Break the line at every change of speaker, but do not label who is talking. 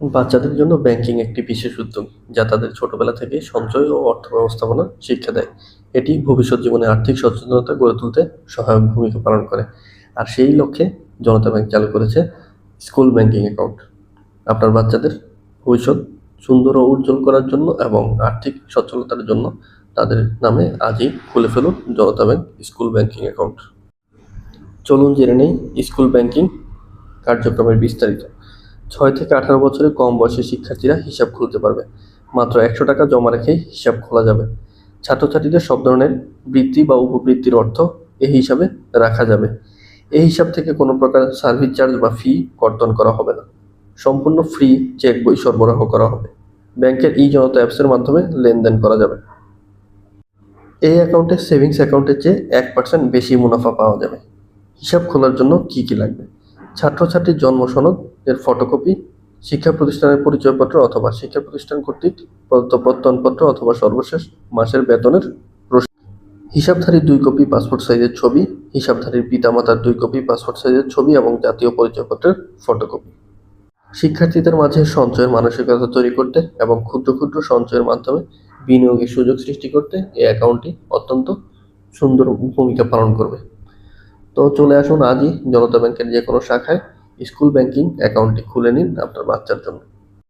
বাচ্চাদের জন্য ব্যাংকিং একটি বিশেষ উদ্যোগ, যা তাদের ছোটবেলা থেকে সঞ্চয় ও অর্থ ব্যবস্থাপনা শিক্ষা দেয়। এটি ভবিষ্যৎ জীবনে আর্থিক সচেতনতা গড়ে তুলতে সহায়ক ভূমিকা পালন করে। আর সেই লক্ষ্যে জনতা ব্যাংক চালু করেছে স্কুল ব্যাংকিং অ্যাকাউন্ট আপনার বাচ্চাদের ভবিষ্যৎ সুন্দর ও উজ্জ্বল করার জন্য এবং আর্থিক সচ্ছলতার জন্য তাদের নামে আজই খুলে ফেলুন Janata bank school banking account চলুন জেনে নেই স্কুল ব্যাংকিং কার্যক্রমের বিস্তারিত। ছয় থেকে আঠারো বছরের কম বয়সী শিক্ষার্থীরা হিসাব খুলতে পারবে। মাত্র একশো টাকা জমা রেখেই হিসাব খোলা যাবে। ছাত্রছাত্রীদের সব ধরনের বৃত্তি বা উপবৃত্তির অর্থ এই হিসাবে রাখা যাবে। এই হিসাব থেকে কোনো প্রকার সার্ভিস চার্জ বা ফি কর্তন করা হবে না। সম্পূর্ণ ফ্রি চেক বই সরবরাহ করা হবে। ব্যাংকের ই জনতা অ্যাপসের মাধ্যমে লেনদেন করা যাবে। এই অ্যাকাউন্টে সেভিংস অ্যাকাউন্টের চেয়ে এক পার্সেন্ট বেশি মুনাফা পাওয়া যাবে। হিসাব খোলার জন্য কি কি লাগবে? ছাত্রছাত্রীর জন্ম সনদ এর ফটোকপি শিক্ষা প্রতিষ্ঠানের পরিচয়পত্র অথবা শিক্ষা প্রতিষ্ঠান কর্তৃক প্রদত্ত প্রত্যয়নপত্র অথবা সর্বশেষ মাসের বেতনের হিসাবধারীর দুই কপি পাসপোর্ট সাইজের ছবি, হিসাবধারীর পিতামাতার দুই কপি পাসপোর্ট সাইজের ছবি এবং জাতীয় পরিচয়পত্রের ফটোকপি শিক্ষার্থীদের মাঝে সঞ্চয়ের মানসিকতা তৈরি করতে এবং ক্ষুদ্র ক্ষুদ্র সঞ্চয়ের মাধ্যমে বিনিয়োগের সুযোগ সৃষ্টি করতে এই অ্যাকাউন্টটি অত্যন্ত সুন্দর ভূমিকা পালন করবে। তো চলে আসুন আজই জনতা ব্যাংকের যে কোনো শাখায় স্কুল ব্যাংকিং অ্যাকাউন্টটি খুলে নিন আপনার বাচ্চার জন্য।